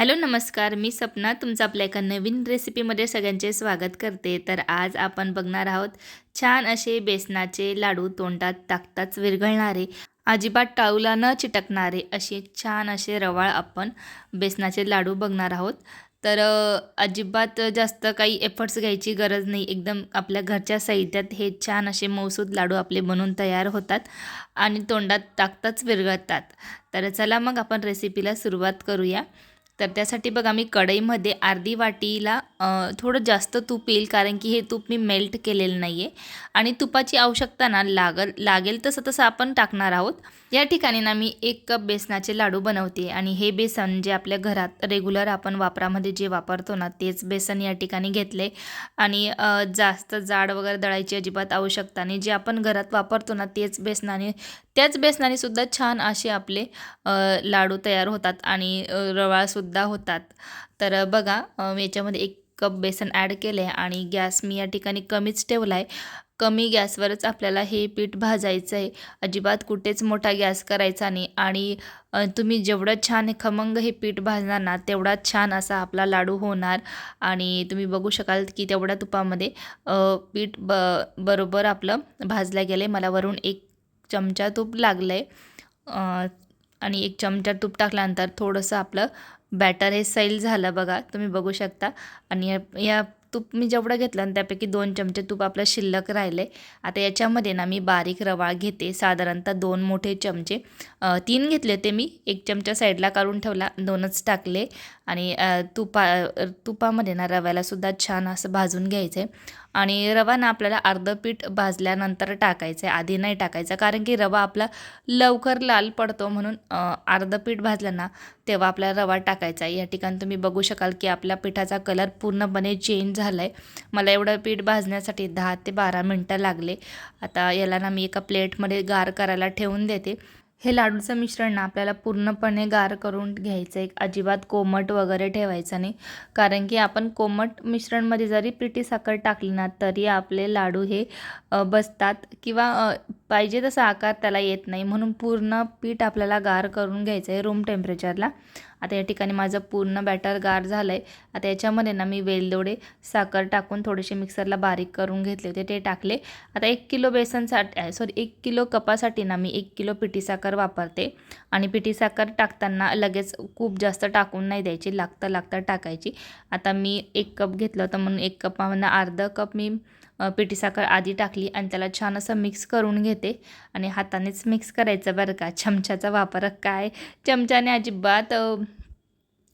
Hello नमस्कार. मी सपना. तुमचं आपल्या एका नवीन रेसिपीमध्ये सगळ्यांचे स्वागत करते. तर आज आपण बघणार आहोत छान असे बेसनाचे लाडू तोंडात टाकताच विरघळणारे अजिबात टाळूला न चिटकणारे असे छान असे रवाळ आपण बेसनाचे लाडू बघणार आहोत. तर अजिबात जास्त काही एफर्ट्स घ्यायची गरज नाही. एकदम आपल्या घरच्या साहित्यात हे छान असे मौसूद लाडू आपले बनून तयार होतात आणि तोंडात टाकताच विरघळतात. तर चला मग आपण रेसिपीला सुरुवात करूया. तर त्यासाठी बघा मी कढईमध्ये अर्धी वाटीला थोडं जास्त तूप येईल कारण की हे तूप मी मेल्ट केलेलं नाही आहे आणि तुपाची आवश्यकता ना लागल लागेल तसं तसं आपण टाकणार आहोत. या ठिकाणी ना मी एक कप बेसनाचे लाडू बनवते. आणि हे बेसन जे आपल्या घरात रेग्युलर आपण वापरामध्ये जे वापरतो ना तेच बेसन या ठिकाणी घेतले. आणि जास्त जाड वगैरे दळायची अजिबात आवश्यकता नाही. जे आपण घरात वापरतो ना तेच बेसनाने त्याच बेसनाने सुद्धा छान असे आपले लाडू तयार होतात. आणि रवाळसुद्धा सुद्धा होतात. तर बघा मी याच्यामध्ये एक कप बेसन ॲड केलं आहे आणि गॅस मी या ठिकाणी कमीच ठेवला आहे कमी गॅसवरच आपल्याला हे पीठ भाजायचं आहे अजिबात कुठेच मोठा गॅस करायचा नाही आणि तुम्ही जेवढं छान खमंग हे पीठ भाजणार ना तेवढा छान असा आपला लाडू होणार. आणि तुम्ही बघू शकाल की तेवढ्या तुपामध्ये पीठ ब बरोबर आपलं भाजलं गेलं आहे मला वरून एक चमचा तूप लागलं आहे आणि एक चमचा तूप टाकल्यानंतर थोडंसं आपलं बॅटर हे सैल झालं बघा तुम्ही बघू शकता. आणि या या तूप मी जेवढं घेतलं आणि त्यापैकी दोन चमचे तूप आपलं शिल्लक राहिले. आता याच्यामध्ये ना मी बारीक रवाळ घेते साधारणतः दोन मोठे चमचे. तीन घेतले होते मी. एक चमचा साईडला काढून ठेवला दोनच टाकले. आणि तुपा तुपामध्ये ना रव्यालासुद्धा छान असं भाजून घ्यायचं आहे आणि रवा ना आपल्याला अर्धं पीठ भाजल्यानंतर टाकायचं आहे आधी नाही टाकायचं कारण की रवा आपला लवकर लाल पडतो म्हणून अर्धं पीठ भाजलं ना तेव्हा आपल्याला रवा टाकायचा. आहे या ठिकाणी तुम्ही बघू शकाल की आपल्या पिठाचा कलर पूर्णपणे चेंज झाला आहे मला एवढं पीठ भाजण्यासाठी दहा ते बारा मिनटं लागले. आता याला ना मी एका प्लेटमध्ये गार करायला ठेवून देते. हे लाडूचं मिश्रण ना आपल्याला पूर्णपणे गार करून घ्यायचं आहे. अजिबात कोमट वगैरे ठेवायचं नाही. कारण की आपण कोमट मिश्रणमध्ये जरी पिठी साखर टाकली ना तरी आपले लाडू हे बसतात किंवा पाहिजे तसा आकार त्याला येत नाही. म्हणून पूर्ण पीठ आपल्याला गार करून घ्यायचं आहे रूम टेम्परेचरला आता या ठिकाणी माझं पूर्ण बॅटर गार झालं आहे आता याच्यामध्ये ना मी वेलदोडे साखर टाकून थोडेसे मिक्सरला बारीक करून घेतले होते. ते टाकले. आता एक किलो बेसनसाठी सॉरी एक किलो कपासाठी ना मी एक किलो पिठी साखर वापरते. आणि पिठी साखर टाकताना लगेच खूप जास्त टाकून नाही द्यायची. लागतं लागतं टाकायची. आता मी एक कप घेतलं होतं म्हणून एक कपामधनं अर्धा कप मी पिठी साखर आधी टाकली आणि त्याला छान असं मिक्स करून घेते. आणि हातानेच मिक्स करायचं बरं का. चमच्याचा वापर काय? चमच्याने अजिबात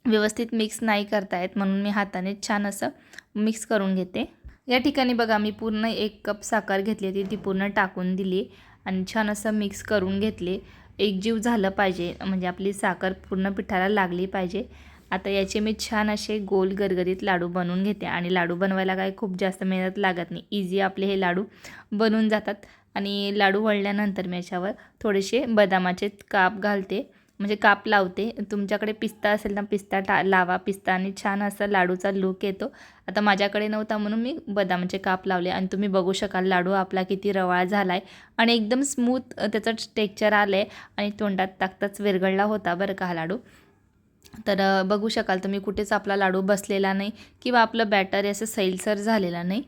व्यवस्थित मिक्स नाही करता येत म्हणून मी हाताने छान असं मिक्स करून घेते. या ठिकाणी बघा मी पूर्ण एक कप साखर घेतली होती ती पूर्ण टाकून दिली आणि छान असं मिक्स करून घेतले. एकजीव झालं पाहिजे म्हणजे आपली साखर पूर्ण पिठाला लागली पाहिजे. आता याचे मी छान असे गोल गरगरीत लाडू बनवून घेते आणि लाडू बनवायला काय खूप जास्त मेहनत लागत नाही. इझी आपले हे लाडू बनून जातात. आणि लाडू वळल्यानंतर मी याच्यावर थोडेसे बदामाचे काप घालते. म्हणजे काप लावते. तुमच्याकडे पिस्ता असेल ना पिस्ता टा लावा. आणि छान असा लाडूचा लूक येतो. आता माझ्याकडे नव्हता म्हणून मी बदामाचे काप लावले. आणि तुम्ही बघू शकाल लाडू आपला किती रवाळ झाला आहे आणि एकदम स्मूथ त्याचं टेक्चर आलं आहे आणि तोंडात टाकताच विरघळला होता बरं का हा लाडू. तर बघू शकाल तुम्ही कुठेच आपला लाडू बसलेला नाही किंवा आपलं बॅटर असं सैलसर झालेला नाही.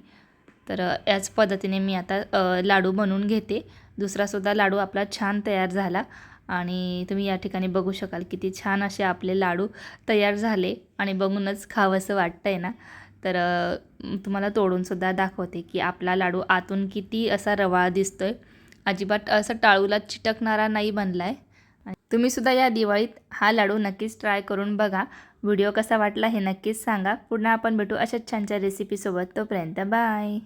तर याच पद्धतीने मी आता लाडू बनवून घेते. दुसरासुद्धा लाडू आपला छान तयार झाला आणि तुम्ही या ठिकाणी बघू शकाल किती छान असे आपले लाडू तयार झाले आणि बघूनच खावंसं वाटतं आहे ना. तर तुम्हाला तोडूनसुद्धा दाखवते की आपला लाडू आतून किती असा रवाळ दिसतो आहे अजिबात असं टाळूला चिटकणारा नाही बनला आहे तुम्ही सुद्धा या दिवाळीत हा लाडू नक्कीच ट्राय करून बघा. व्हिडिओ कसा वाटला हे नक्कीच सांगा. पुन्हा आपण भेटू अशाच छानच्या रेसिपीसोबत तोपर्यंत बाय